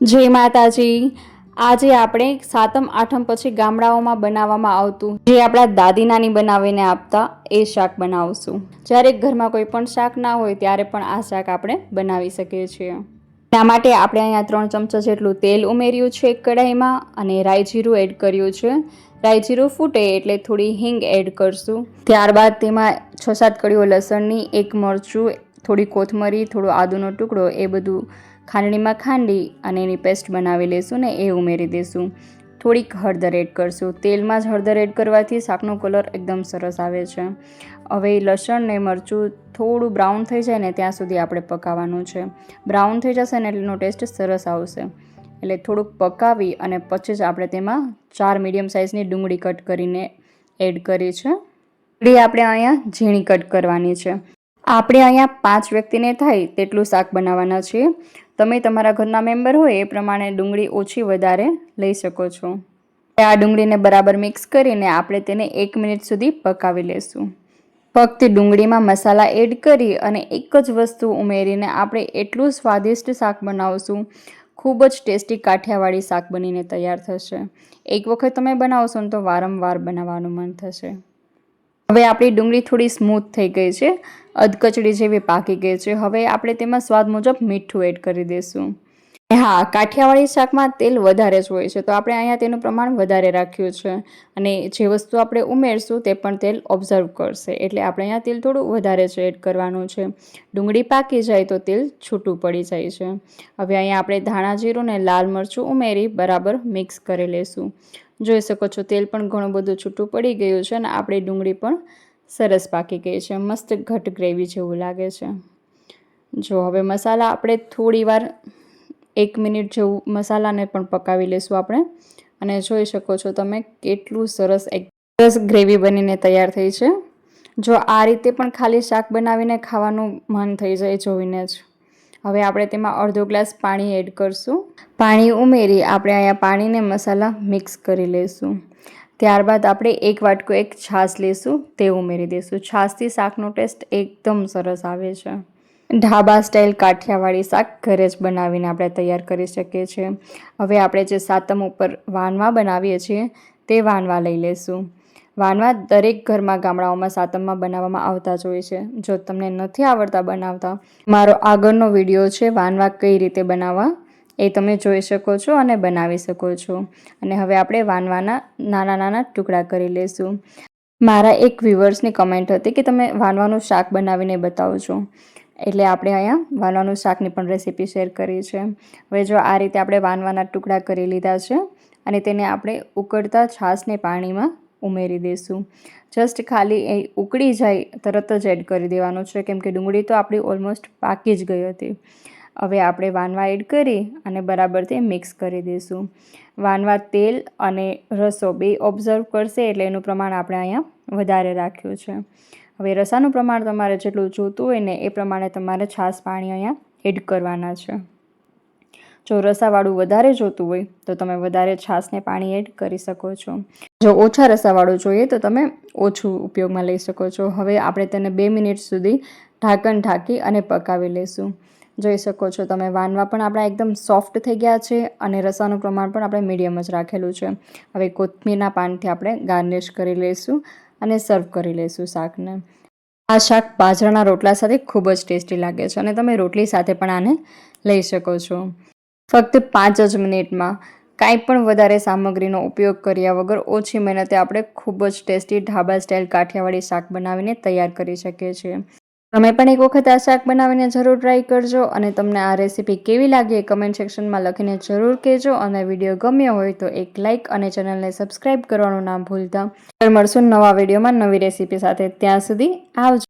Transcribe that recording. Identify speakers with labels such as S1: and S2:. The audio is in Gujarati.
S1: જય માતાજી. આજે આપણે સાતમ, આઠમ પછી ગામડાઓમાં બનાવવામાં આવતું જે આપણા દાદી નાની બનાવીને આપતા એ શાક બનાવશું. જ્યારે ઘરમાં કોઈ પણ શાક ના હોય ત્યારે પણ આ શાક આપણે બનાવી શકીએ છીએ. એના માટે આપણે અહીંયા ત્રણ ચમચા જેટલું તેલ ઉમેર્યું છે એક કઢાઈમાં અને રાઈ જીરું એડ કર્યું છે. રાઈ જીરું ફૂટે એટલે થોડી હિંગ એડ કરશું. ત્યારબાદ તેમાં છ સાત કળીઓ લસણની, એક મરચું, થોડી કોથમરી, થોડો આદુનો ટુકડો એ બધું ખાંડણીમાં ખાંડી અને એની પેસ્ટ બનાવી લઈશું ને એ ઉમેરી દઈશું થોડીક હળદર એડ કરશું. તેલમાં જ હળદર એડ કરવાથી શાકનો કલર એકદમ સરસ આવે છે. હવે લસણ ને મરચું થોડું બ્રાઉન થઈ જાય ને ત્યાં સુધી આપણે પકાવવાનું છે. બ્રાઉન થઈ જશે ને એટલેનો ટેસ્ટ સરસ આવશે. એટલે થોડુંક પકાવી અને પછી જ આપણે તેમાં ચાર મીડિયમ સાઇઝની ડુંગળી કટ કરીને એડ કરી છે. ડુંગળી આપણે અહીંયા ઝીણી કટ કરવાની છે. આપણે અહીંયા પાંચ વ્યક્તિને થાય તેટલું શાક બનાવવાના છીએ. તમે તમારા ઘરના મેમ્બર હોય એ પ્રમાણે ડુંગળી ઓછી વધારે લઈ શકો છો. આ ડુંગળીને બરાબર મિક્સ કરીને આપણે તેને એક મિનિટ સુધી પકાવી લેશું. ફક્ત ડુંગળીમાં મસાલા એડ કરી અને એક જ વસ્તુ ઉમેરીને આપણે એટલું સ્વાદિષ્ટ શાક બનાવશું. ખૂબ જ ટેસ્ટી કાઠિયાવાડી શાક બનીને તૈયાર થશે. એક વખત તમે બનાવશો ને તો વારંવાર બનાવવાનું મન થશે. હવે આપણી ડુંગળી થોડી સ્મૂથ થઈ ગઈ છે. અધકચડી જેવી પાકી ગઈ છે. હવે આપણે તેમાં સ્વાદ મુજબ મીઠું એડ કરી દઈશું. હા, કાઠિયાવાડી શાકમાં તેલ વધારે જ હોય છે. તો આપણે અહીંયા તેનું પ્રમાણ વધારે રાખ્યું છે. અને જે વસ્તુ આપણે ઉમેરશું તે પણ તેલ ઓબ્ઝર્વ કરશે. એટલે આપણે અહીંયા તેલ થોડું વધારે જ એડ કરવાનું છે. ડુંગળી પાકી જાય તો તેલ છૂટું પડી જાય છે. હવે અહીંયા આપણે ધાણા જીરું ને લાલ મરચું ઉમેરી બરાબર મિક્સ કરી લઈશું જોઈ શકો છો, તેલ પણ ઘણું બધું છૂટું પડી ગયું છે અને આપણી ડુંગળી પણ સરસ પાકી ગઈ છે. મસ્ત ઘટ ગ્રેવી જેવું લાગે છે. જો હવે મસાલા આપણે થોડી વાર એક મિનિટ જેવું મસાલાને પણ પકાવી લઈશું આપણે. અને જોઈ શકો છો તમે કેટલું સરસ એક સરસ ગ્રેવી બનીને તૈયાર થઈ છે. જો આ રીતે પણ ખાલી શાક બનાવીને ખાવાનું મન થઈ જાય જોઈને જ. હવે આપણે તેમાં અડધો ગ્લાસ પાણી એડ કરશું. પાણી ઉમેરી આપણે અહીંયા પાણીને મસાલા મિક્સ કરી લઈશું ત્યારબાદ આપણે એક વાટકો એક છાશ લેશું, તે ઉમેરી દઈશું છાશથી શાકનો ટેસ્ટ એકદમ સરસ આવે છે. ઢાબા સ્ટાઇલ કાઠિયાવાડી શાક ઘરે જ બનાવીને આપણે તૈયાર કરી શકીએ છીએ. હવે આપણે જે સાતમ ઉપર વાનવા બનાવીએ છીએ તે વાનવા લઈ લેશું વાનવા દરેક ઘરમાં ગામડાઓમાં સાતમમાં બનાવવામાં આવતા જ હોય છે. જો તમને નથી આવડતા બનાવતા, મારો આગળનો વીડિયો છે વાનવા કઈ રીતે બનાવવા એ તમે જોઈ શકો છો અને બનાવી શકો છો. અને હવે આપણે વાનવાના નાના નાના ટુકડા કરી લઈશું. મારા એક વ્યુઅર્સની કમેન્ટ હતી કે તમે વાનવાનું શાક બનાવીને બતાવો છો એટલે આપણે અહીંયા વાનવાનું શાકની પણ રેસીપી શેર કરી છે. હવે જો આ રીતે આપણે વાનવાના ટુકડા કરી લીધા છે અને તેને આપણે ઉકળતા છાશને પાણીમાં ઉમેરી દઈશું. જસ્ટ ખાલી એ ઉકળી જાય તરત જ એડ કરી દેવાનું છે કેમ કે ડુંગળી તો આપણી ઓલમોસ્ટ પાકી જ ગઈ હતી. હવે આપણે વાનવા એડ કરી અને બરાબર તે મિક્સ કરી દઈશું. વાનવા તેલ અને રસો બે ઓબ્ઝર્વ કરશે એટલે એનું પ્રમાણ આપણે અહીંયા વધારે રાખ્યું છે. હવે રસાનું પ્રમાણ તમારે જેટલું જોતું હોય ને એ પ્રમાણે તમારે છાશ પાણી અહીંયા એડ કરવાના છે. જો રસાવાળું વધારે જોતું હોય તો તમે વધારે છાશને પાણી એડ કરી શકો છો. જો ઓછા રસાવાળું જોઈએ તો તમે ઓછું ઉપયોગમાં લઈ શકો છો. હવે આપણે તેને બે મિનિટ સુધી ઢાંકણ ઢાંકી અને પકાવી લઈશું. જોઈ શકો છો તમે વાનવા પણ આપણા એકદમ સોફ્ટ થઈ ગયા છે અને રસાનું પ્રમાણ પણ આપણે મીડિયમ જ રાખેલું છે. હવે કોથમીરના પાનથી આપણે ગાર્નિશ કરી લઈશું. અને સર્વ કરી લઈશું શાકને. આ શાક બાજરાના રોટલા સાથે ખૂબ જ ટેસ્ટી લાગે છે અને તમે રોટલી સાથે પણ આને લઈ શકો છો. ફક્ત પાંચ જ મિનિટમાં કાંઈ પણ વધારે સામગ્રીનો ઉપયોગ કર્યા વગર ઓછી મહેનતે આપણે ખૂબ જ ટેસ્ટી ઢાબા સ્ટાઇલ કાઠિયાવાડી શાક બનાવીને તૈયાર કરી શકીએ છીએ. તમે પણ એક વખત આ શાક બનાવીને જરૂર ટ્રાય કરજો અને તમને આ રેસીપી કેવી લાગી એ કમેન્ટ સેક્શનમાં લખીને જરૂર કહેજો અને વીડિયો ગમ્યો હોય તો એક લાઇક અને ચેનલને સબસ્ક્રાઈબ કરવાનું નામ ભૂલતા. મળશું નવા વિડીયોમાં નવી રેસીપી સાથે. ત્યાં સુધી આવજો.